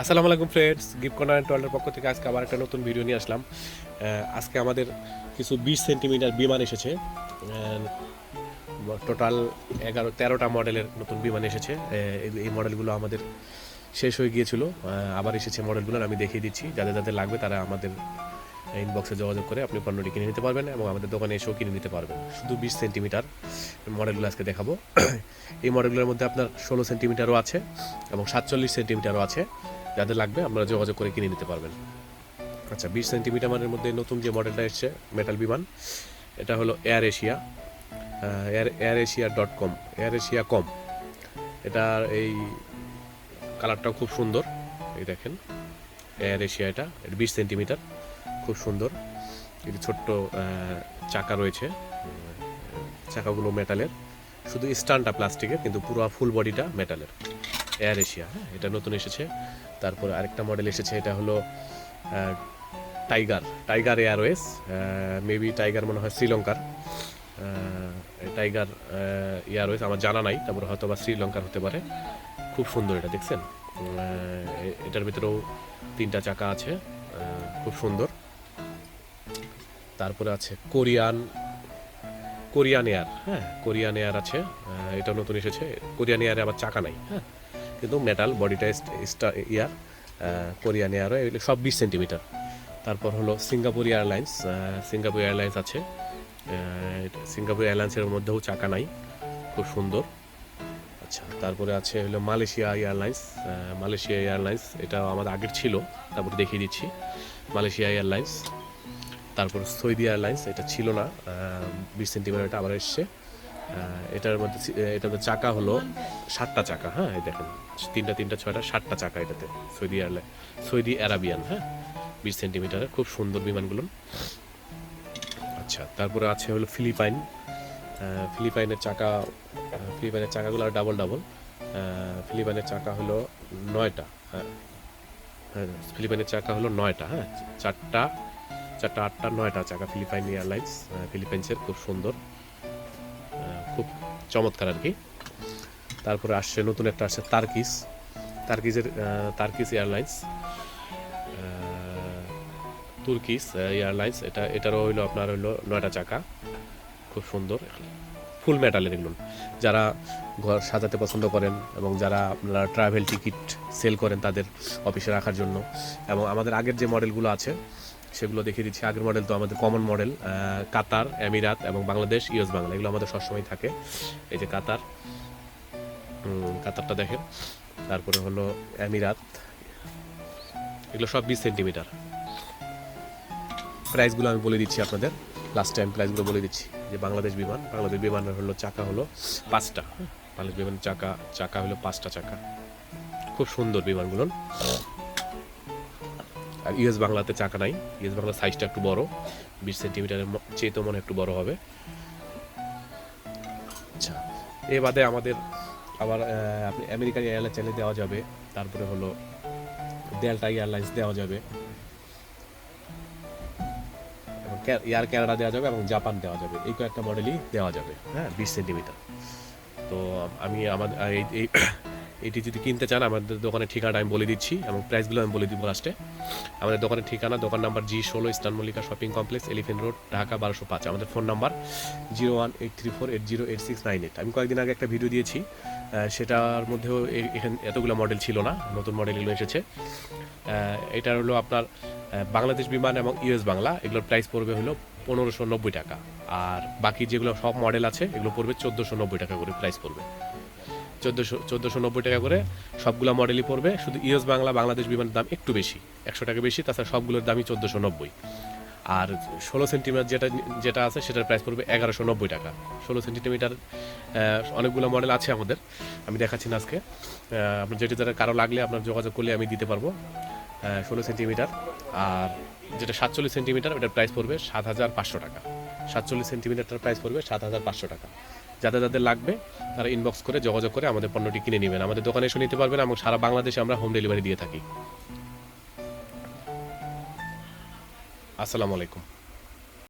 আসসালামু আলাইকুম friends gift corner ওয়ার্ল্ডের পক্ষ থেকে আজকে আবার একটা নতুন ভিডিও নিয়ে আসলাম। আজকে আমাদের কিছু বিশ সেন্টিমিটার বিমান এসেছে। টোটাল এগারো, তেরোটা মডেলের নতুন বিমান এসেছে। এই মডেলগুলো আমাদের শেষ হয়ে গিয়েছিল। আবার এসেছে মডেলগুলো আমি দেখিয়ে দিচ্ছি। যাদের যাদের লাগবে তারা আমাদের ইনবক্সে যোগাযোগ করে আপনি পণ্যটি কিনে নিতে পারবেন এবং আমাদের দোকানে এসেও কিনে নিতে পারবেন। শুধু বিশ সেন্টিমিটার মডেলগুলো আজকে দেখাবো। এই মডেলগুলোর মধ্যে আপনার ষোলো সেন্টিমিটারও আছে এবং সাতচল্লিশ সেন্টিমিটারও আছে। যাদের লাগবে, আপনারা যোগাযোগ করে কিনে নিতে পারবেন। আচ্ছা বিশ সেন্টিমিটারের মধ্যে নতুন যে মডেলটা এসছে মেটাল বিমান এটা হলো air Asia air air Asia dot com air Asia com এটার এই কালারটাও খুব সুন্দর, এই দেখেন। এয়ার এশিয়া এটা এটা বিশ সেন্টিমিটার, খুব সুন্দর। এটি ছোট্ট চাকা রয়েছে চাকাগুলো মেটালের শুধু স্টানটা প্লাস্টিকের কিন্তু পুরো ফুল বডিটা মেটালের এয়ার এশিয়া হ্যাঁ এটা নতুন এসেছে। তারপরে আরেকটা মডেল এসেছে, এটা হলো tiger tiger airways maybe tiger মনে হয় শ্রীলঙ্কার। টাইগার এয়ারওয়েজ আমার জানা নাই, তারপরে হয়তো বা শ্রীলঙ্কার হতে পারে। খুব সুন্দর এটা, দেখছেন? এটার ভিতরেও তিনটা চাকা আছে খুব সুন্দর। তারপরে আছে কোরিয়ান কোরিয়ান এয়ার হ্যাঁ কোরিয়ান এয়ার আছে এটা নতুন এসেছে। কোরিয়ান এয়ারে আবার চাকা নাই হ্যাঁ। কিন্তু মেটাল বডিটা ইয়ার কোরিয়ান এয়ারও এগুলো সব বিশ সেন্টিমিটার তারপর হলো সিঙ্গাপুর এয়ারলাইন্স সিঙ্গাপুর এয়ারলাইন্স আছে। সিঙ্গাপুর এয়ারলাইন্সের মধ্যেও চাকা নাই, খুব সুন্দর। আচ্ছা তারপরে আছে হলো মালয়েশিয়া এয়ারলাইন্স মালয়েশিয়া এয়ারলাইন্স এটা আমাদের আগের ছিল, তারপর দেখিয়ে দিচ্ছি। মালয়েশিয়া এয়ারলাইন্স তারপর সৌদি এয়ারলাইন্স এটা ছিল না বিশ সেন্টিমিটার আবার এসছে। এটার মধ্যে আহ, এটাতে চাকা হলো সাতটা চাকা হ্যাঁ এই দেখেন তিনটা তিনটা ছয়টা সাতটা চাকা এটাতে সৌদি এয়ারলাইন সৌদি অ্যারাবিয়ান হ্যাঁ বিশ সেন্টিমিটারের খুব সুন্দর বিমানগুলো। আচ্ছা তারপরে আছে হলো ফিলিপাইন। ফিলিপাইনের চাকা ফিলিপাইনের চাকাগুলো আর ডাবল ডাবল ফিলিপাইনের চাকা হলো নয়টা হ্যাঁ। হ্যাঁ ফিলিপাইনের চাকা হলো নয়টা হ্যাঁ চারটা চারটা আটটা নয়টা চাকা ফিলিপাইন এয়ারলাইন্স ফিলিপাইন্সের খুব সুন্দর। চমৎকার আর কি। তারপরে আসছে, নতুন একটা আসছে তার্কিস তার্কিসের তার্কিস এয়ারলাইন্স তুর্কিস এয়ারলাইন্স এটা, এটারও হইল আপনার হইল নয়টা চাকা। খুব সুন্দর। ফুল মেটালের এগুলো। যারা ঘর সাজাতে পছন্দ করেন এবং যারা আপনারা ট্রাভেল টিকিট সেল করেন তাদের অফিসে রাখার জন্য। এবং আমাদের আগের যে মডেলগুলো আছে সেগুলো দেখিয়ে দিচ্ছি। আগের মডেল তো আমাদের কমন মডেল কাতার, এমিরাত এবং বাংলাদেশ, ইউএস বাংলা। এগুলো আমাদের সবসময় থাকে। এই যে কাতার কাতারটা দেখেন। তারপরে হলো এমিরাত। এগুলো সব বিশ সেন্টিমিটার। প্রাইসগুলো আমি বলে দিচ্ছি আপনাদের। লাস্ট টাইম প্রাইসগুলো বলে দিচ্ছি। যে বাংলাদেশ বিমান, বাংলাদেশ বিমানের হলো চাকা হলো পাঁচটা। বাংলাদেশ বিমানের চাকা চাকা হলো পাঁচটা চাকা। খুব সুন্দর বিমানগুলো। আর ইউএস বাংলাতে চাকা নাই। ইউএস বাংলার সাইজটা একটু বড়, বিশ সেন্টিমিটারের চেয়ে তো মনে একটু বড় হবে। আচ্ছা এ বাদে আমাদের আবার আপনি আমেরিকান এয়ারলাইন্স চ্যানেল দেওয়া যাবে। তারপরে হলো ডেল্টা এয়ারলাইন্স দেওয়া যাবে। এয়ার ক্যানাডা দেওয়া যাবে এবং জাপান দেওয়া যাবে। এই কয়েকটা মডেলই দেওয়া যাবে হ্যাঁ বিশ সেন্টিমিটার তো আমি আমাদের এই এটি যদি কিনতে চান, আমাদের দোকানের ঠিকানাটা আমি বলে দিচ্ছি এবং প্রাইসগুলো আমি বলে দিব লাস্টে আমাদের দোকানের ঠিকানা, দোকান নাম্বার জি ষোলো, eastern Mallika shopping complex, elephant road, Dhaka বারোশো পাঁচ। আমাদের phone number zero one eight three four eight zero eight six nine eight. আমি কয়েকদিন আগে একটা ভিডিও দিয়েছি সেটার মধ্যেও এখানে এতগুলো মডেল ছিল না, নতুন মডেলগুলো এসেছে। এটা হলো আপনার বাংলাদেশ বিমান এবং ইউএস বাংলা, এগুলোর প্রাইস পড়বে হলো পনেরোশো নব্বই টাকা। আর বাকি যেগুলো সব মডেল আছে, এগুলো পড়বে চোদ্দোশো নব্বই টাকা করে প্রাইস পড়বে। চোদ্দোশো চোদ্দোশো নব্বই টাকা করে সবগুলো মডেলই পড়বে। শুধু ইউএস বাংলা, বাংলাদেশ বিমানের দাম একটু বেশি, একশো টাকা বেশি, তাছাড়া সবগুলোর দামই চোদ্দোশো নব্বই। আর ষোলো সেন্টিমিটার যেটা যেটা আছে, সেটার প্রাইস পড়বে এগারোশো নব্বই টাকা। ষোলো সেন্টিমিটার অনেকগুলো মডেল আছে আমাদের। আমি দেখাচ্ছি না আজকে। আপনার যেটি যেটা কারও লাগলে আপনার যোগাযোগ করলে আমি দিতে পারব। ষোলো সেন্টিমিটার। আর যেটা সাতচল্লিশ সেন্টিমিটার ওটার প্রাইস পড়বে সাত হাজার পাঁচশো টাকা। সাতচল্লিশ সেন্টিমিটারটার প্রাইস পড়বে সাত হাজার পাঁচশো টাকা। যাদের যাদের লাগবে, তারা ইনবক্স করে যোগাযোগ করে আমাদের পণ্যটি কিনে নেবেন। আমাদের দোকানে এসে নিতে পারবেন এবং সারা বাংলাদেশে আমরা হোম ডেলিভারি দিয়ে থাকি। আসসালামু আলাইকুম।